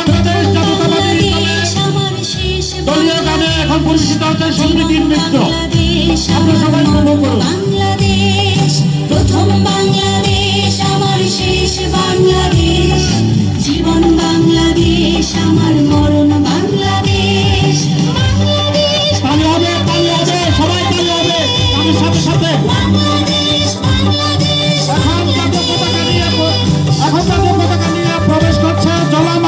বাংলাদেশ জাতীয়তাবাদী দলীয় গানে এখন পরিচিত হচ্ছে সঙ্গীতির নৃত্য আমরা সবাই উপভোগ করুন বাংলাদেশ প্রথম বাংলাদেশ আমার শেষ বাংলাদেশ জীবন বাংলাদেশ আমার মরণ বাংলাদেশ বাংলাদেশ তালি হবে তালি হবে সবাই তালি হবে। তাদের সাথে সাথে। বাংলাদেশ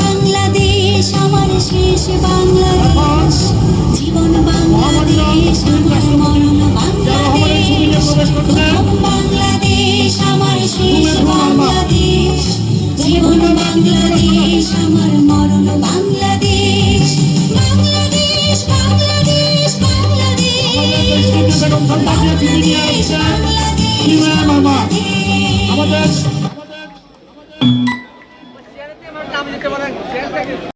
বাংলাদেশ আমার শেষ বাংলাদেশ। বাংলাদেশ আমার মরণ বাংলাদেশ। বাংলাদেশ বাংলাদেশ বাংলাদেশ। বাংলাদেশ বাংলাদেশ। আমাদের